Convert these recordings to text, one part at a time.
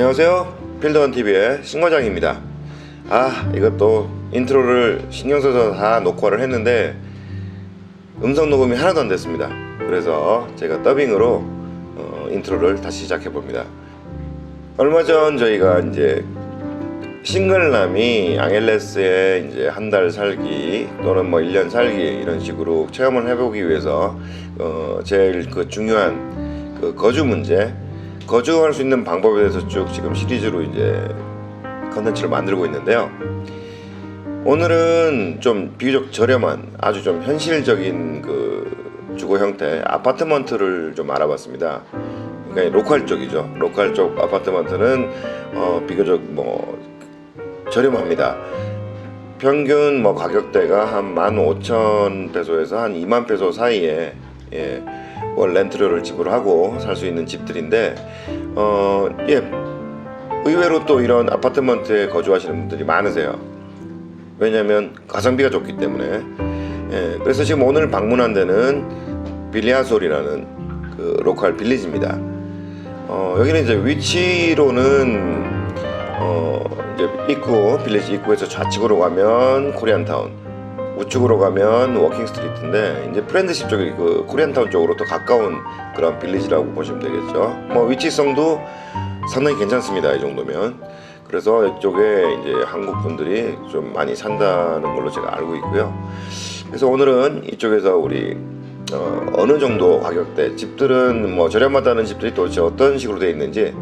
안녕하세요. 필드원 TV의 신과장입니다. 아, 이것도 인트로를 신경 써서 다 녹화를 했는데 음성 녹음이 하나도 안 됐습니다. 그래서 제가 더빙으로 어, 인트로를 다시 시작해 봅니다. 얼마 전 저희가 이제 싱글남이 앙헬레스에 이제 한 달 살기 또는 뭐 1년 살기 이런 식으로 체험을 해보기 위해서 어 제일 그 중요한 그 거주 문제 거주할 수 있는 방법에 대해서 쭉 지금 시리즈로 이제 컨텐츠를 만들고 있는데요. 오늘은 좀 비교적 저렴한 아주 좀 현실적인 그 주거 형태 아파트먼트를 좀 알아봤습니다. 그러니까 로컬 쪽이죠. 로컬 쪽 아파트먼트는 어 비교적 뭐 저렴합니다. 평균 뭐 가격대가 한 15,000 페소에서 한 2만 페소 사이에 예, 뭐 렌트료를 지불하고 살 수 있는 집들인데 어, 예, 의외로 또 이런 아파트먼트에 거주하시는 분들이 많으세요. 왜냐하면 가성비가 좋기 때문에. 예, 그래서 지금 오늘 방문한 데는 빌리아솔이라는 그 로컬 빌리지입니다. 어, 여기는 이제 위치로는 어, 이제 입구 빌리지 입구에서 좌측으로 가면 코리안타운, 우측으로 가면 워킹 스트리트인데 이제 프렌드십 쪽이 그 코리안타운 쪽으로 더 가까운 그런 빌리지라고 보시면 되겠죠. 뭐 위치성도 상당히 괜찮습니다. 이 정도면. 그래서 이쪽에 이제 한국 분들이 좀 많이 산다는 걸로 제가 알고 있고요. 그래서 오늘은 이쪽에서 우리 어, 느 정도 가격대 집들은 뭐 저렴하다는 집들이 도대체 어떤 식으로 되어 있는지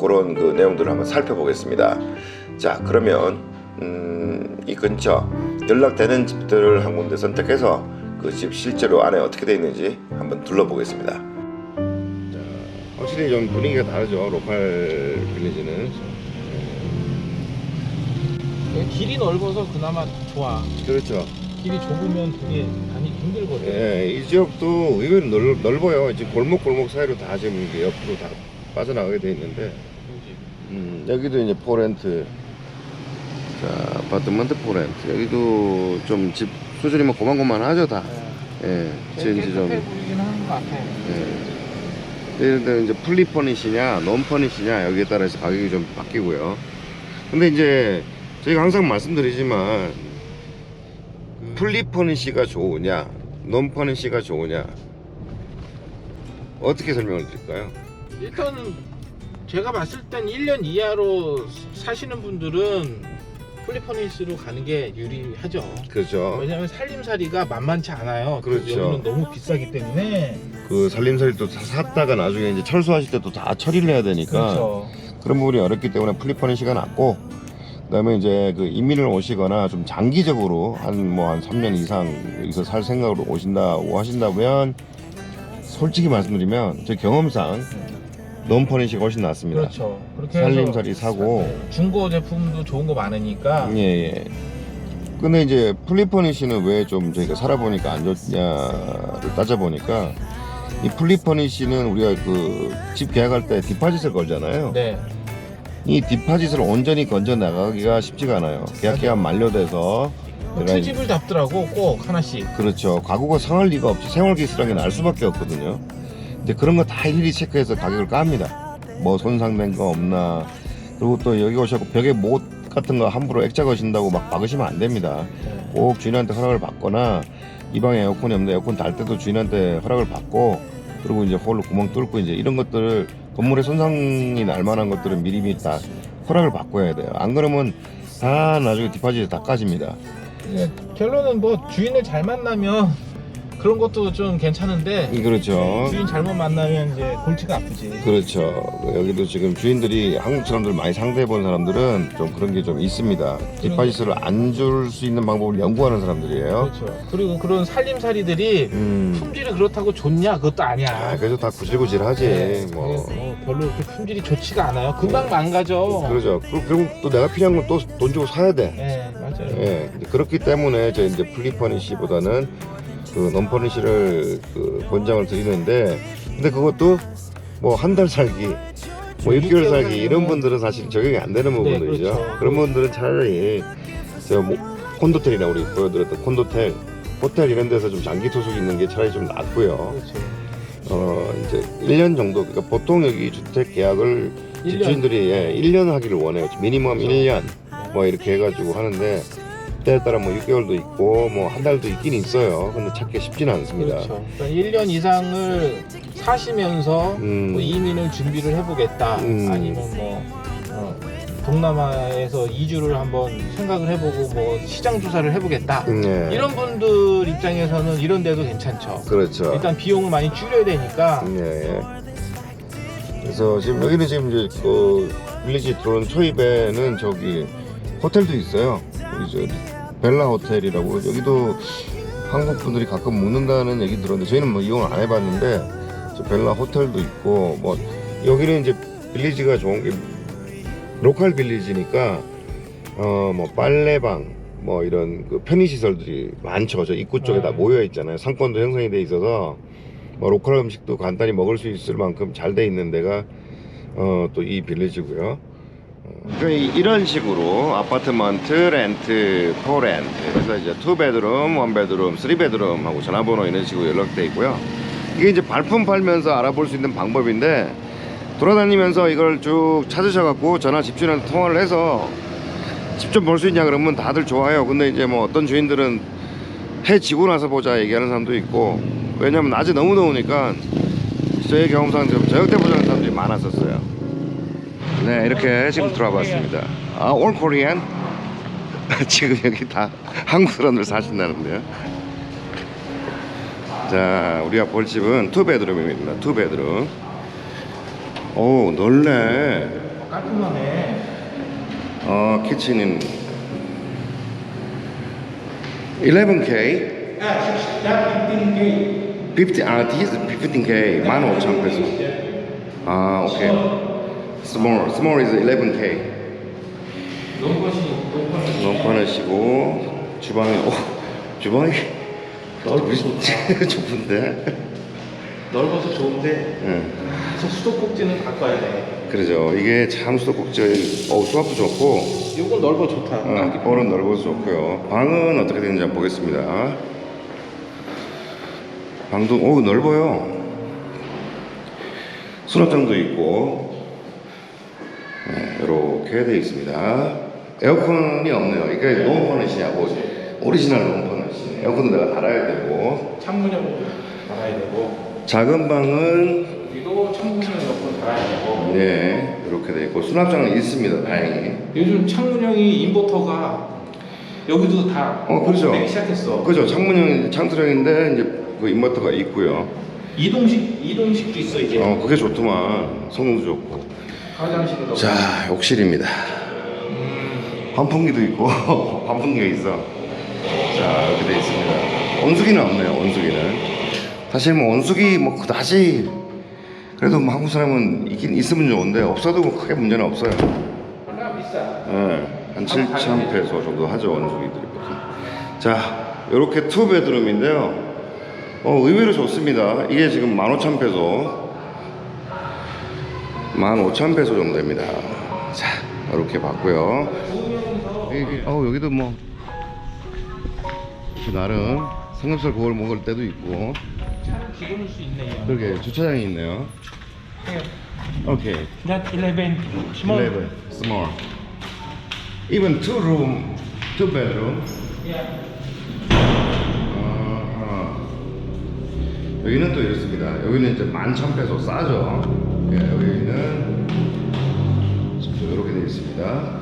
그런 그 내용들을 한번 살펴보겠습니다. 자 그러면 음, 이 근처 연락되는 집들을 한 군데 선택해서 그 집 실제로 안에 어떻게 되어 있는지 한번 둘러보겠습니다. 자, 확실히 좀 분위기가 다르죠 로컬 빌리지는. 길이 넓어서 그나마 좋아. 그렇죠. 길이 좁으면 되게 다니기 힘들거든. 예, 이 지역도 의외로 넓, 넓어요. 지금 골목 골목 사이로 다 지금 이게 옆으로 다 빠져나가게 돼 있는데? 음, 여기도 이제 포렌트, 자 아파트먼트 포렌트. 여기도 좀 집 수준이 뭐 고만고만하죠 다. 예, 되게 지금 좀. 보이긴 하는 것 같아. 예. 예를 이제 풀리 퍼니시냐, 논 퍼니시냐 여기에 따라서 가격이 좀 바뀌고요. 근데 이제 저희가 항상 말씀드리지만 풀리 퍼니시가 좋으냐, 논 퍼니시가 좋으냐 어떻게 설명을 드릴까요? 일단은 제가 봤을 땐 1년 이하로 사시는 분들은 플리퍼니스로 가는 게 유리하죠. 그렇죠. 왜냐면 살림살이가 만만치 않아요. 그렇죠. 여기는 너무 비싸기 때문에. 그 살림살이 또 사- 샀다가 나중에 이제 철수하실 때 또 다 처리를 해야 되니까 그렇죠. 그런 부분이 어렵기 때문에 풀리 퍼니시가 낫고 그다음에 이제 그 이민을 오시거나 좀 장기적으로 한 뭐 한 3년 이상 여기서 살 생각으로 오신다고 하신다면 솔직히 말씀드리면 제 경험상 논 퍼니시가 훨씬 낫습니다. 그렇죠. 그렇게 해서 살림살이 사고 중고 제품도 좋은 거 많으니까. 예, 예. 근데 이제 플리퍼니시는 왜 좀 저희가 살아보니까 안 좋냐를 따져보니까 이 플리퍼니시는 우리가 그 집 계약할 때 디파짓을 걸잖아요. 네. 이 디파짓을 온전히 건져 나가기가 쉽지가 않아요. 계약 기간 만료돼서 그 내가 투집을 잡더라고 꼭 하나씩. 그렇죠. 가구가 상할 리가 없지. 생활기스라는 게날 수밖에 없거든요. 근데 그런 거 다 일일이 체크해서 가격을 깝니다. 뭐 손상된 거 없나. 그리고 또 여기 오셔고 벽에 못 같은 거 함부로 액자 거신다고 막 박으시면 안 됩니다. 네. 꼭 주인한테 허락을 받거나 이 방에 에어컨이 없는데 에어컨 달 때도 주인한테 허락을 받고 그리고 이제 홀로 구멍 뚫고 이제 이런 것들을 건물에 손상이 날 만한 것들은 미리미리 다 허락을 해야 돼요. 안 그러면 다 나중에 디파짓이 다 까집니다. 예, 결론은 뭐 주인을 잘 만나면 그런 것도 좀 괜찮은데 그렇죠. 주인 잘못 만나면 이제 골치가 아프지. 그렇죠. 여기도 지금 주인들이 한국 사람들 많이 상대해 본 사람들은 좀 그런 게 좀 있습니다. 디파짓을 안줄 수 있는 방법을 연구하는 사람들이에요. 그렇죠. 그리고 그런 살림살이들이 음. 품질이 그렇다고 좋냐 그것도 아니야. 아, 그래도 다 구질구질하지. 네, 뭐. 뭐 별로 그렇게 품질이 좋지가 않아요. 금방 망가져. 그러죠. 그- 그리고 또 내가 필요한 건 또 돈 주고 사야 돼. 네 맞아요. 예. 근데 그렇기 때문에 저희 이제 플리퍼니시보다는 그 논퍼니시를 그 권장을 드리는데 근데 그것도 뭐 한 달 살기 뭐 6개월 살기 이런 분들은 사실 적용이 안 되는 부분들이죠. 그렇죠. 그런 분들은 차라리 저 뭐 콘도텔이나 우리 보여드렸던 콘도텔 호텔 이런 데서 좀 장기 투숙 있는 게 차라리 좀 낫고요. 그렇죠. 어 이제 1년 정도 그러니까 보통 여기 주택 계약을 일 년. 집주인들이 예, 1년 하기를 원해요. 미니멈 1년 뭐 이렇게 해가지고 하는데 때에 따라 뭐 6개월도 있고 뭐 한 달도 있긴 있어요. 근데 찾기 쉽지는 않습니다. 그렇죠. 그러니까 1년 이상을 사시면서 음. 뭐 이민을 준비를 해보겠다. 음. 아니면 뭐 어, 동남아에서 이주를 한번 생각을 해보고 뭐 시장 조사를 해보겠다. 음, 예. 이런 분들 입장에서는 이런 데도 괜찮죠. 그렇죠. 일단 비용을 많이 줄여야 되니까 예, 예. 그래서 지금 여기는 지금 이제 그 빌리지 들어온 초입에는 저기 호텔도 있어요. 여기 저 벨라 호텔이라고 여기도 한국 분들이 가끔 묵는다는 얘기 들었는데 저희는 뭐 이용을 안 해봤는데 저 벨라 호텔도 있고 뭐 여기는 이제 빌리지가 좋은 게 로컬 빌리지니까 어 뭐 빨래방 뭐 이런 그 편의 시설들이 많죠. 저 입구 쪽에 다 네. 모여 있잖아요. 상권도 형성이 돼 있어서 뭐 로컬 음식도 간단히 먹을 수 있을 만큼 잘 돼 있는 데가 어, 또 이 빌리지고요. 어, 이런 식으로 아파트먼트 렌트, 포렌트 그래서 이제 투 베드룸, 원 베드룸, 쓰리 베드룸 하고 전화번호 이런 식으로 연락돼 있고요. 이게 이제 발품 팔면서 알아볼 수 있는 방법인데 돌아다니면서 이걸 쭉 찾으셔갖고 전화 집주인한테 통화를 해서 집 좀 볼 수 있냐 그러면 다들 좋아해요. 근데 이제 뭐 어떤 주인들은 해 지고 나서 보자 얘기하는 사람도 있고 왜냐면 낮에 너무 더우니까 저의 경험상 좀 저녁 때 보자는 사람들이 많았었어요. 네 이렇게 지금 들어와 봤습니다. 아 올 코리안 지금 여기 다 한국 사람들 사신다는데요. 자 우리가 볼 집은 투 베드룸입니다. 투 베드룸. 오 넓네. 깔끔하네. 어 키친인 11K 약 15K. 50, 아, this is 15K, 15,000 peso. 아, 오케이. Small, small is 11K. 너무 것이 너무 것이 너무 편하시고, 주방이, 오, 주방이 넓이 좁은데? 넓어서 좋은데 응, 계속 수도꼭지는 바꿔야 돼. 그러죠. 이게 참 수도꼭지, 어 수압도 좋고, 이건 넓어 좋다. 어, 볼은 넓어서 좋고요. 방은 어떻게 되는지 한번 보겠습니다. 방도 오 넓어요. 수납장도 있고 네, 이렇게 되어 있습니다. 에어컨이 없네요. 이게 너무 퍼넷이냐고 오리지널 너무 퍼넷이. 에어컨도 내가 달아야 되고 창문형 달아야 되고 작은 방은 여기도 창문형 에어컨 달아야 되고 네 이렇게 되어 있고 수납장은 있습니다. 다행히. 요즘 창문형이 인버터가 여기도 다 어, 그렇죠. 되기 시작했어. 그죠 창문형 창틀형인데 이제 그 인버터가 있고요. 이동식 이동식도 있어 이제. 어 그게 좋더만 성능도 좋고 화장실도 자 욕실입니다 음, 환풍기도 있고 환풍기가 있어 자 이렇게 돼 있습니다 온수기는 없네요 온수기는 사실 뭐 온수기 뭐 그다지 그래도 뭐 한국 사람은 있긴 있으면 좋은데 없어도 뭐 크게 문제는 없어요 얼마나 비싸. 예, 한 7천 페소 정도 하죠 원수기들이 보통. 자, 이렇게 투 베드룸인데요. 어, 의외로 좋습니다. 이게 지금 15,000 페소, 15,000 페소 정도 됩니다. 자, 이렇게 봤고요. 여기, 어, 여기도 뭐 나름 삼겹살 구워 먹을 때도 있고, 수 있네요. 그렇게 주차장이 있네요. 오케이. That 11 small. 11, small. Even two room, two bedroom. Yeah. 아하. 여기는 또 이렇습니다. 여기는 이제 만천 페소 싸죠. 예, 여기는 지금 이렇게 되어 있습니다.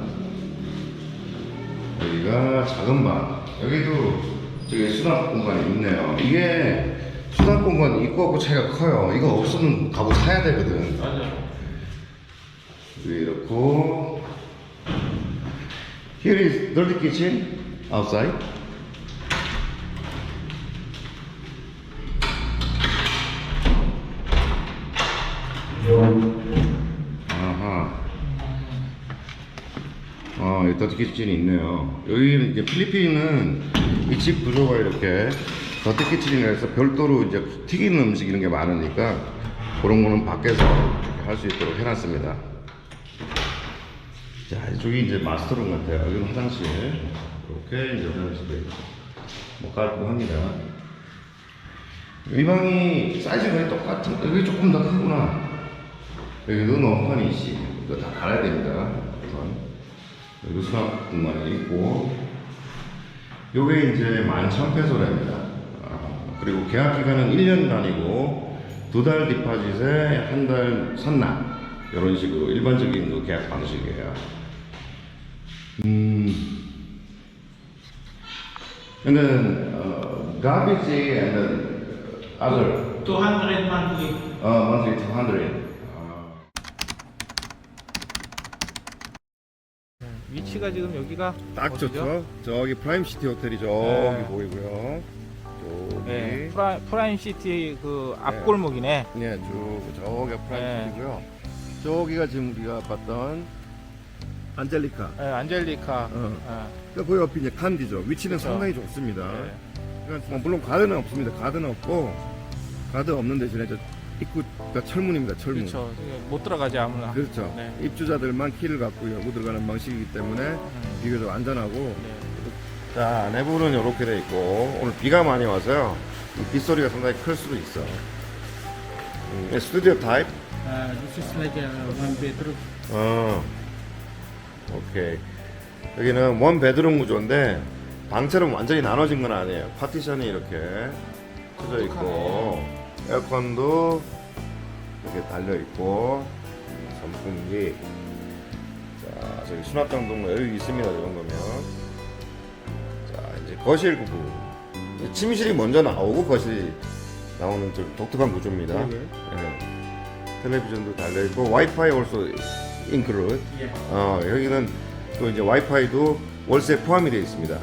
여기가 작은 방. 여기도 저기 수납 공간이 있네요. 이게 수납 공간 있고 없고 차이가 커요. 이거 없으면 가구 사야 되거든. 맞아. 여기 이렇고. Here is dirty kitchen outside. 아하. 아, 더티 키친이 있네요. 여기는 이제 필리핀은 이 집 구조가 이렇게 더티 키친이라 해서 별도로 이제 튀기는 음식 이런 게 많으니까 그런 거는 밖에서 할 수 있도록 해놨습니다. 자, 이쪽이 이제 마스터룸 같아요. 여기는 화장실. 이렇게 이제 화장실도 있고. 뭐 깔끔합니다. 이 방이 사이즈가 똑같은, 여기 조금 더 크구나. 여기도 너무 편이시. 이거 다 갈아야 됩니다. 우선 여기 수납 공간이 있고 요게 이제 만천페소랍니다. 아, 그리고 계약 기간은 1년 단위고 두 달 디파짓에 한 달 선납 이런 식으로 일반적인 그 계약 방식이에요. 음. And then uh, garbage and then other 200 monthly. uh, monthly 200. 아. 위치가 지금 여기가 딱 어디죠? 좋죠. 저기 프라임 시티 호텔이 저기 네. 보이고요. 저기 네, 프라, 프라임 시티 그 앞골목이네. 네, 쭉 저기가 프라임 네. 시티고요. 저기가 지금 우리가 봤던 안젤리카. 네, 안젤리카. 어. 아, 그 보여 옆이 이제 칸디죠. 위치는 그쵸. 상당히 좋습니다. 네. 그러니까 뭐 물론 가드는 없습니다. 가드는 없고 가드 없는 대신에 저 입구가 철문입니다. 철문. 그렇죠. 못 들어가지 아무나. 그렇죠. 네. 입주자들만 키를 갖고 열고 들어가는 방식이기 때문에 음, 비교적 안전하고 네. 자 내부는 이렇게 돼 있고 오늘 비가 많이 와서요 이 빗소리가 상당히 클 수도 있어 음, 스튜디오 타입? Uh, this is like a one bedroom. 어 오케이 여기는 원 베드룸 구조인데 방처럼 완전히 나눠진 건 아니에요 파티션이 이렇게 쳐져 있고 에어컨도 이렇게 달려 있고 선풍기 자 저기 수납장도 여유 있습니다 이런 거면 자 이제 거실 부분 침실이 먼저 나오고 거실이 나오는 좀 독특한 구조입니다 네. 예. 텔레비전도 달려 있고 와이파이 also include Yeah. 어, 여기는 또 이제 와이파이도 월세 포함이 되어 있습니다.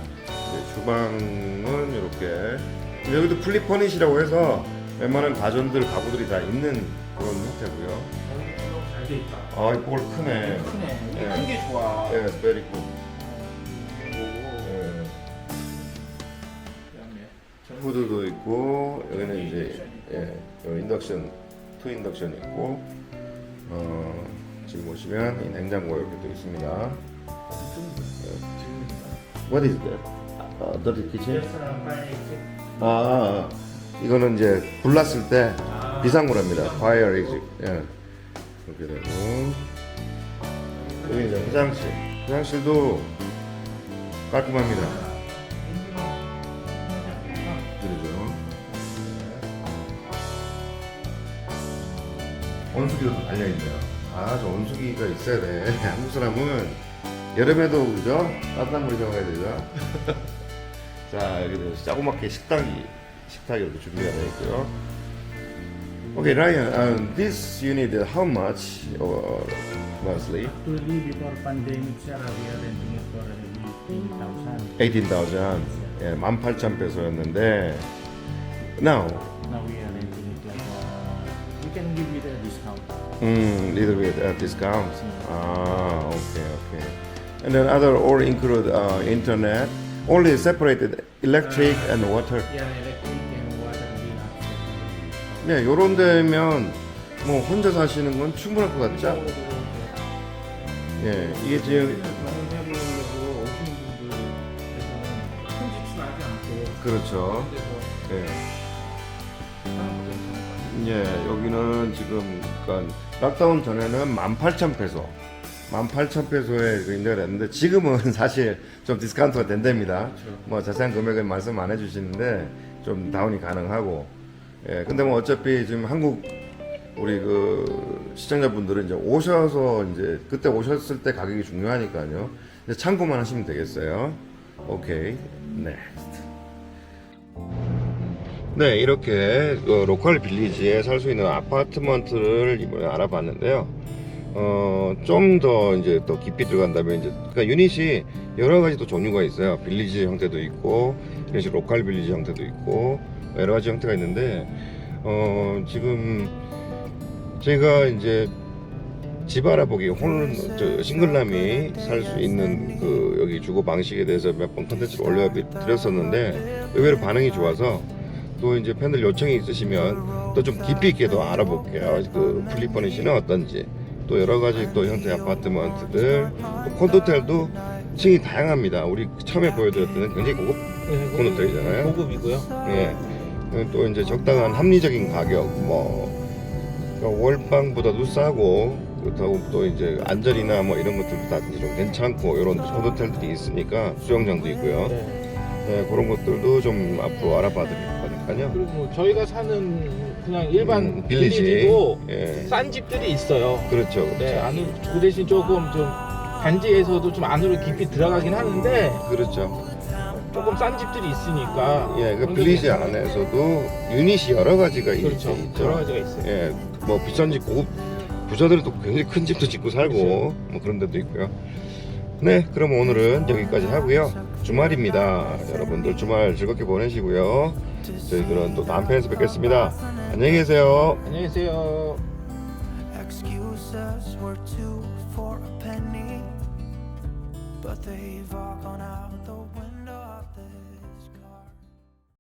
주방은 이렇게 여기도 플립 퍼닛이라고 해서 웬만한 가전들 가구들이 다 있는 그런 형태고요. 잘돼 있다. 아, 이볼 크네. 크네. 이게 네. 큰게 좋아. 예, very good. 그리고 예. 후드도 있고 여기는 이제 예, 인덕션 투 인덕션 있고 어, 지금 보시면 이 냉장고 이렇게 또 있습니다. What is that? 아, dirty kitchen? Uh. 아, 아, 아. 이거는 이제 불났을 때 아, 비상구랍니다. Fire exit. 예. 이렇게 되고 여기 이제 화장실. 화장실도 깔끔합니다. 그러죠. 온수기도 또 달려있네요. 아, 저 온수기가 있어야 돼. 한국 사람은 여름에도 그죠? 따뜻한 물이 들어가야 되죠. 자, 여기도 자그맣게 식당이, 식탁이 이렇게 준비가 되어 있고요. Okay, Ryan, um, this unit, uh, how much uh, monthly? Actually, before pandemic, sir, we are renting it for 18,000. 18,000. 예, 18,000페소였는데, now, Now we are renting it like uh, we can give you the discount. mm, little bit uh, discount. Ah, okay, okay. And then other all include uh, internet, Only separated electric and water. Yeah, electric and water bill. 네, 요런 데면 뭐 혼자 사시는 건 충분할 것 같죠? 예, 이게 지금 방문해보려고 오시는 분들께서는 큰 지출 하지 않고 그렇죠. 예. 예, 여기는 지금 그러니까 락다운 전에는 18,000 페소, 18,000페소에 그 인정을 했는데 지금은 사실 좀 디스카운트가 된답니다. 뭐 자세한 금액은 말씀 안 해주시는데 좀 다운이 가능하고, 예, 근데 뭐 어차피 지금 한국 우리 그 시청자분들은 이제 오셔서 이제 그때 오셨을 때 가격이 중요하니까요. 이제 참고만 하시면 되겠어요. 오케이, 네. 네, 이렇게 그 로컬 빌리지에 살 수 있는 아파트먼트를 이번에 알아봤는데요. 어, 좀 더 이제 더 깊이 들어간다면 이제 그러니까 유닛이 여러 가지 또 종류가 있어요. 빌리지 형태도 있고, 이런 식으로 로컬 빌리지 형태도 있고, 여러 가지 형태가 있는데 어, 지금 제가 이제 집 알아보기 홀 저, 싱글남이 살 수 있는 그 여기 주거 방식에 대해서 몇 번 컨텐츠를 올려드렸었는데 의외로 반응이 좋아서 또 이제 팬들 요청이 있으시면 또 좀 깊이 있게 더 알아볼게요. 그 플리퍼니시는 어떤지 또 여러 가지 또 형태의 아파트먼트들 또 콘도텔도 층이 다양합니다. 우리 처음에 보여드렸던 굉장히 고급 네, 고급들이잖아요. 고급이고요. 예. 또 이제 적당한 합리적인 가격, 뭐, 그러니까 월방보다도 싸고, 그렇다고 또 이제 안전이나 뭐 이런 것들도 다 좀 괜찮고 이런 호텔들이 있으니까 수영장도 있고요. 네. 네, 그런 것들도 좀 앞으로 알아봐 드릴 거니까요. 그리고 뭐 저희가 사는 그냥 일반 음, 빌리지. 빌리지도 예. 싼 집들이 있어요. 그렇죠. 그렇죠. 네, 안으로 그 대신 조금 좀 단지에서도 좀 안으로 깊이 들어가긴 하는데 그렇죠. 조금 싼 집들이 있으니까 예, 그 그런 빌리지 데도 안에서도 유닛이 여러 가지가 있- 그렇죠. 있죠. 여러 가지가 있어요. 예, 뭐 비싼 집 고급 부자들은 또 굉장히 큰 집도 짓고 살고 그렇죠. 뭐 그런 데도 있고요. 네, 그럼 오늘은 여기까지 하고요. 주말입니다. 여러분들 주말 즐겁게 보내시고요. 저희들은 또 다음 편에서 뵙겠습니다. 안녕히 계세요. 안녕히 계세요.